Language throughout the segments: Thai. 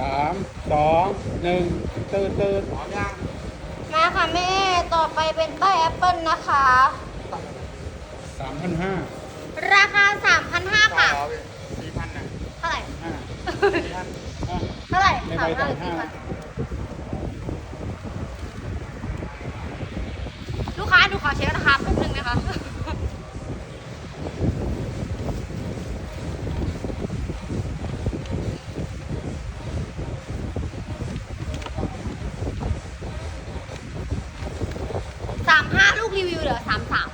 สามสองหนึ่งตื่นตื่นพร้อมยังมาค่ะแม่ ต่อไปเป็นป้ายแอปเปิลนะคะ สามพันห้าราคา 3,500ค่ะ สี่พันนะเท่าไหร่ ห้าสี่พันอะ เท่าไหร่ในสาใบมพันหรือสามสี่ห้าพันลูกค้าดูขอเช็คราคาแป๊บนึงนะคะ สามห้าลูกรีวิวเหลือสามสาม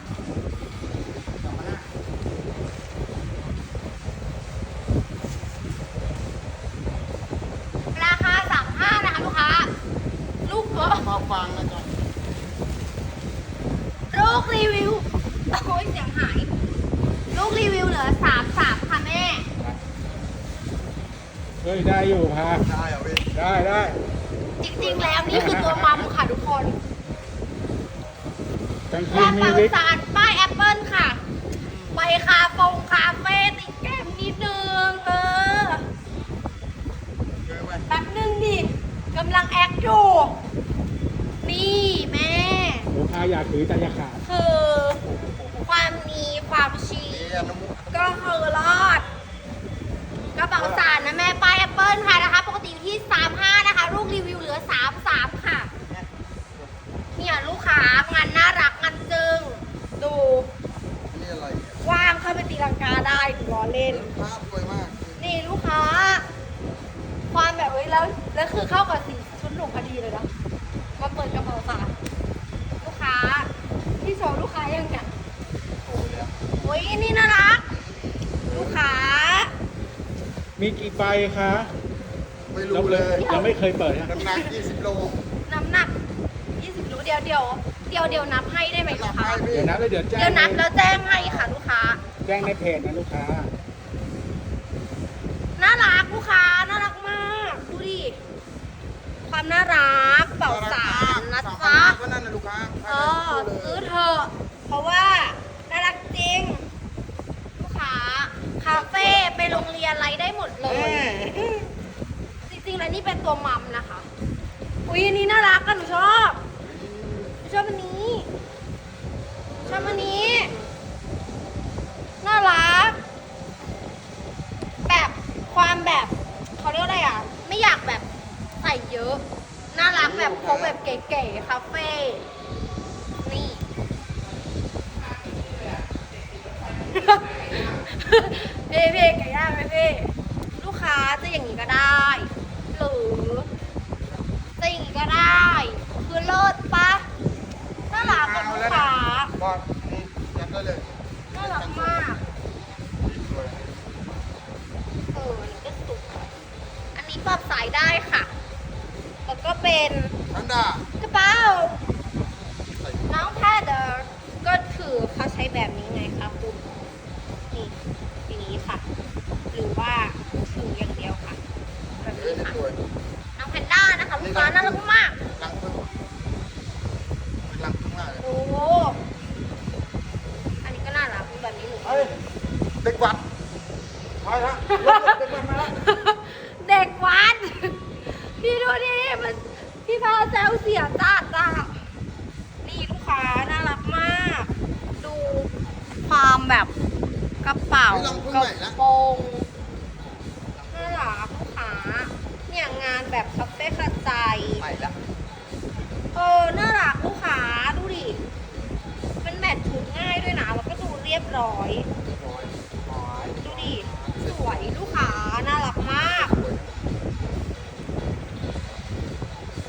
ราคาสามห้านะคะลูกค้า ลูกเบอร์ มาฟังนะจ๊ะ ลูกรีวิว โอ้ยเสียงหาย ลูกรีวิวเหลือสามสามค่ะแม่ เฮ้ยได้อยู่พาได้เหรอพี่ได้ได้จริงๆแล้วนี่คือตัวมัมค่ะทุกคนกลางคืกนระมีเป๋าวิกสารป้ายแอปเปิลค่ะ ไปคาฟงคาเฟ่ติดแก้มนิดนึงเออเจอไหมแป๊บนึงดิกำลังแอคอยู่ นี่แม่หนูพาอยากถือใจจะขาดคือ ความมีความชีนี่อนุมุก็คือรอด กระเป๋าสารนะแม่ป้ายแอปเปิลค่ะนะคะ ปกติอยู่ที่ 35 นะคะลูกรีวิวเหลือ 33 ค่ะ เนี่ยลูกค้างานน่ารักงานจึง ดูนี่อะไรว่างเข้าไปตีลังกาได้ดูล้อเล่น ภาพสวยมากนี่ลูกค้า ความแบบเฮ้ยแล้วแล้วคือเข้ากับสีชุดหนุ่มพอดีเลยนะมาเปิดกระเป๋าสารลูกค้าที่โชว์ลูกค้ายังเนี่ยโอ้ยแล้วโอ้ยนี่น่ารัก ลูกค้า มีกี่ใบคะไม่รู้เลยยังไม่เคยเปิดนะน้ำหนัก20 โลน้ำหนัก 20รู้เดียวเดียวเดียวเดียวนับให้ได้ไหมน้ำหลูนักกค้าให้พี่เดี๋ยวนับแล้วเดี๋ยวแจ้งเดี๋ยวนับแล้วแจ้งให้ค่ะลูกค้า แจ้งในเพจนะลูกค้า น่ารักลูกค้าน่ารักมากดูดิ ความน่ารักเป่าสารนะจ๊ะก็นั่นนะลูกค้าเออซื้อเถอะเพราะว่าน่ารักจริง ลูกค้า คาเฟ่ไปโรงเรียนอะไรได้หมดเลย จริงๆแล้วนี่เป็นตัวมัมนะคะ อุ้ยอันนี้น่ารักกันหนูชอบหนูชอบอันนี้ชอบอันนี้ น่ารัก แบบความแบบเขาเรียกอะไรอะ ไม่อยากแบบใส่เยอะ น่ารักแบบพกแบบเก๋ๆคาเฟ่นี่ พี่พี่ไก่ย่างไหมพี่ลูกค้าจะอย่างนี้ก็ได้หรือจะอย่างนี้ก็ได้ คือเลิศปะน่ารักกับลูกค้าบอกนี่ยัดได้เลยน่ารักมากสวยเอออันนี้ก็สุดอันนี้ปรับสายได้ค่ะ แล้วก็เป็นทันดากระเป๋าใส่น้องแพทย์เดอร์ก็ถือเขาใช้แบบนี้ไงคะคุณนี่ อย่างนี้ค่ะ หรือว่าถืออย่างเดียวค่ะแบบเอ้ยนี้นี่ค่ะสวยน้องแพนด้านะคะลูกค้าน่ารักมากลังพึ่งเป็นลังพึ่งมากเลยโอ้โหอันนี้ก็น่ารักแบบนี้หนูเฮ้ยเด็กวัดไปฮะเด็กวัดมาแล้วเด็กวัดพี่ดูดิมันพี่พาแซวเสียจ้าจ้านี่ลูกค้าน่ารักมาก ดูความแบบ กระเป๋ากระโปรงน่ารักลูกค้าเนี่ยงานแบบคาเฟ่คาใจใหม่ละเออน่ารักลูกค้าดูดิมันแมทชุดง่ายด้วยนะแล้วก็ดูเรียบร้อยเรียบร้อยหายดูดิสวยลูกค้าน่ารักมาก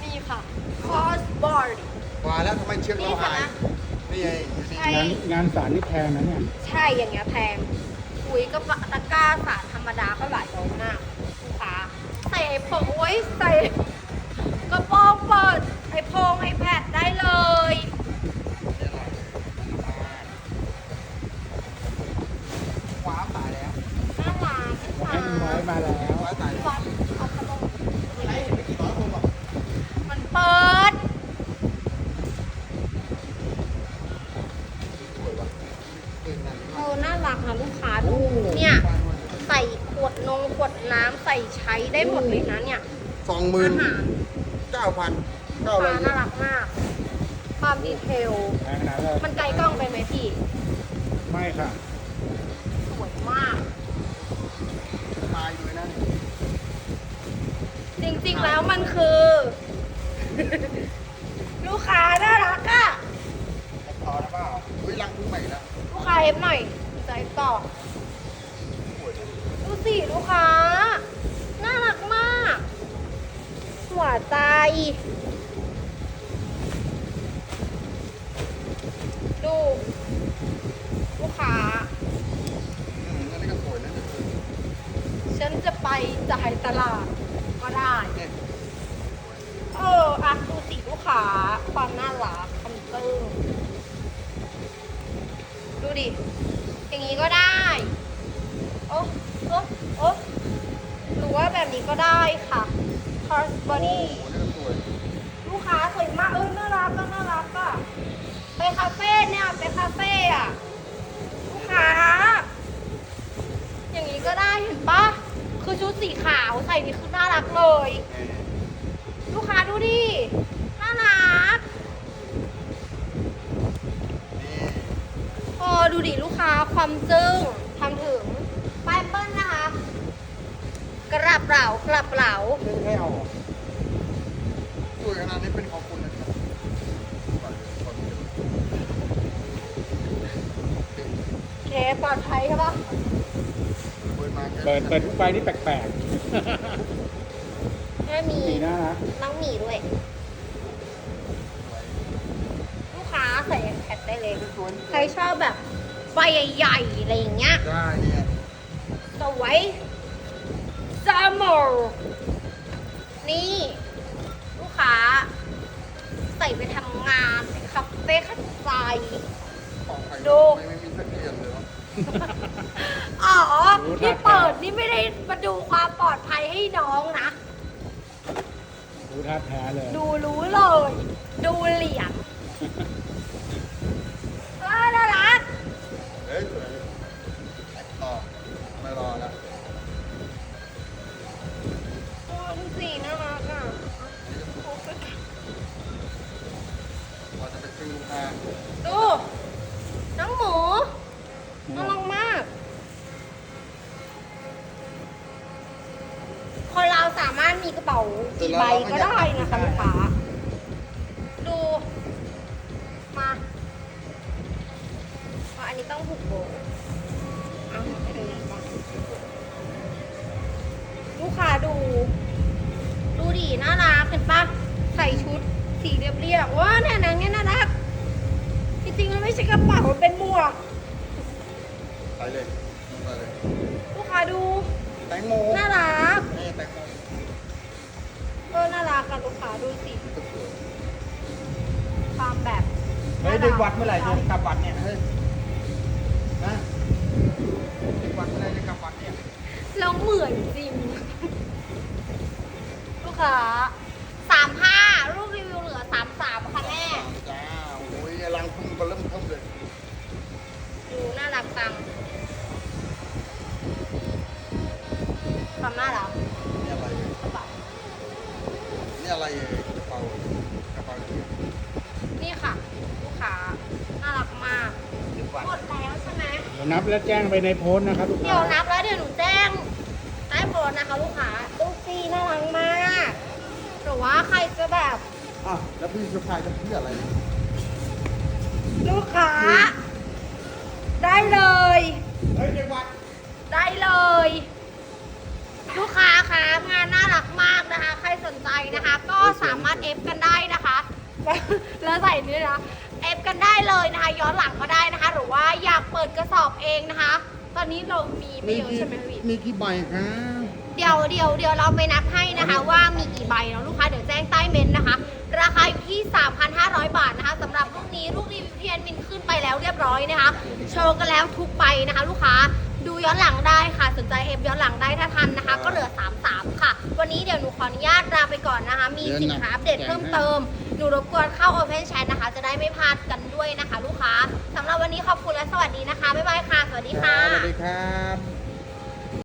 นี่ค่ะ cross board มาแล้วทำไมเชือกนี่เราค่ะหายนะนี่ไงอยู่นี่ใช่ งานงานสารนี่แพงนะเนี่ยใช่อย่างเงี้ยแพงอุ้ยก็ปะตะกร้าสารธรรมดาก็หลายร้อยมากลูกค้าใส่ผมโอ้ยใส่กระโปรงเปิดไอโพงไอแพดได้เลยว้าวตายแล้วน่ารักลูกค้าให้มันน้อยมาแล้วว้าวตายแล้ว วัดเอาพัดลม ไอ้ไม่กี่ร้อยคนหรอก มันเปิด สวยว่ะเก่งนะ เออ น่ารักนะลูกค้าดู เนี่ย ใส่ขวดนงขวดน้ำใส่ใช้ได้หมดเลยนะเนี่ยสสองหมื่นอาหารเก้าพันลูเก้ากร้อค้ายเยน่ารักมาก ความดีเทลแพงขนาดเลยมันไกลกล้องไปไหมพี่ ไม่ค่ะสวยมากมาอยู่นะจริงๆแล้วมันคือ ลูกค้าน่ารักอะพอแล้วเปล่าเฮ้ยรังพึ่งใหม่ละลูกค้าเอฟหน่อยใจต่อ ดูสิลูกค้า น่ารักมาก หัว ใจ ดูลูกค้าอืมอันนี้ก็สวยนะฉันจะไปจ่ายตลาดก็ได้เนี่ยเอออะดูสิลูกค้า ความน่ารักคำตึ้งดูดิ อย่างนี้ก็ได้ โอ้โอ้โอ้หรือว่าแบบนี้ก็ได้ค่ะ c o r s b o d y โอ้นี่ก็สวยลูกค้าสวยมากเออน่ารักก็น่ารักอะไปคาเฟ่เนี่ยไปคาเฟ่อะลูกค้า อย่างนี้ก็ได้เห็นปะคือชุดสีขาวใส่นี่คือน่ารักเลย ลูกค้าดูดิน่ารักโอดูดิลูกค้าความจึ้งทำถึงไปเปิ้ลนะ กระเป๋ากระเป๋าไม่ให้เอาเหรอสวยขนาดนี้เป็นของคุณนะครับปล่อยเลยปล่อยเลยเคปลอดภัยใช่ปะเปิดมาแค่เปิดเปิดทุกไฟนี่แปลกแม่มีๆสีน่ารักน้องหมีด้วย ลูกค้าใส่แพดได้เลย สวยใครชอบแบบไฟใหญ่ๆอะไรอย่างเงี้ย ได้เนี่ยสวย ซัมเมอร์นี่ ลูกค้า ใส่ไปทำงานไปคาเฟ่คัดไฟของใครดู ไม่ไม่มีสักเกียนเลยเนาะอ๋อ ที่เปิดนี่ไม่ได้มาดูความปลอดภัยให้น้องนะ รู้ท่าแท้เลย ดูรู้เลย ดูเหลี่ยม กี่ใบก็ได้นะคะลูกค้าดูมาว่าอันนี้ต้องผูกโบเอาไปดูก่อนลูกค้าดู ดูดิน่ารักเห็นปะใส่ชุดสีเรียบๆว้าเนี่ยนางเนี่ยน่ารักจริงๆมันไม่ใช่กระเป๋ามันเป็นหมวกไปเลยไปเลยลูกค้าดูแตงโมน่ารัก ดูสินี่ก็สวยความแบบเฮ้ยเด็กวัดเมื่อไหร่จะกลับวัดเนี่ยเฮ้ยนะเด็กวัดเมื่อไหรจะกลับวัดเนี่ยแล้วเหมือนจริง ลูกค้าสามห้ารูปรีวิวเหลือสามสามค่ะแม่ จ้าโอ้ยรังพึ่งก็เริ่มเพิ่มเลย ดูน่ารักจังความน่ารัก นี่อะไร กระเป๋า นี่ อะไรกระเป๋ากระเป๋าเนี่ยนี่ค่ะ ลูกค้าน่ารักมากเด็กวัดหมดแล้วใช่ไหม เดี๋ยวนับแล้วแจ้งไปในโพสต์นะครับลูกเดี๋ค้ายวนับแล้วเดี๋ยวหนูแจ้งใต้โพสต์นะคะลูกค้าดูสิน่ารักมากหรือว่าใครจะแบบ อะแล้วพี่จะพายจะพี่อะไรเนี่ยลูกค้า ได้เลย เฮ้ยเด็กวัดได้เลย ลูกค้า คะงานน่ารักมากนะคะ ใครสนใจนะคะ ก็สามารถเอฟกันได้นะคะ แล้วใส่นี่นะเอฟกันได้เลยนะคะ ย้อนหลังก็ได้นะคะ หรือว่าอยากเปิดกระสอบเองนะคะ ตอนนี้เรามีไม่เยอะใช่ไหมพี่ มีกี่ใบครับเดี๋ยวเดี๋ยวเดี๋ยวเราไปนับให้นะคะว่ามีกี่ใบเนาะลูกค้าเดี๋ยวแจ้งใต้เมนต์นะคะ ราคาอยู่ที่ 3,500 บาทนะคะสำหรับลูกนี้ลูกรีวิวที่แอดมินขึ้นไปแล้วเรียบร้อยนะคะ โชว์กันแล้วทุกใบนะคะ ลูกค้า ดูย้อนหลังได้ค่ะ สนใจเอฟย้อนหลังได้ถ้าทันนะคะ ก็เหลือ 33 ค่ะ วันนี้เดี๋ยวหนูขออนุญาตลาไปก่อนนะคะ มีสินค้าอัปเดตเพิ่มเติม หนูรบกวนเข้า Open Chat นะคะ จะได้ไม่พลาดกันด้วยนะคะ ลูกค้าสำหรับวันนี้ขอบคุณและสวัสดีนะคะบ๊ายบายค่ะสวัสดีค่ะ สวัสดีครับ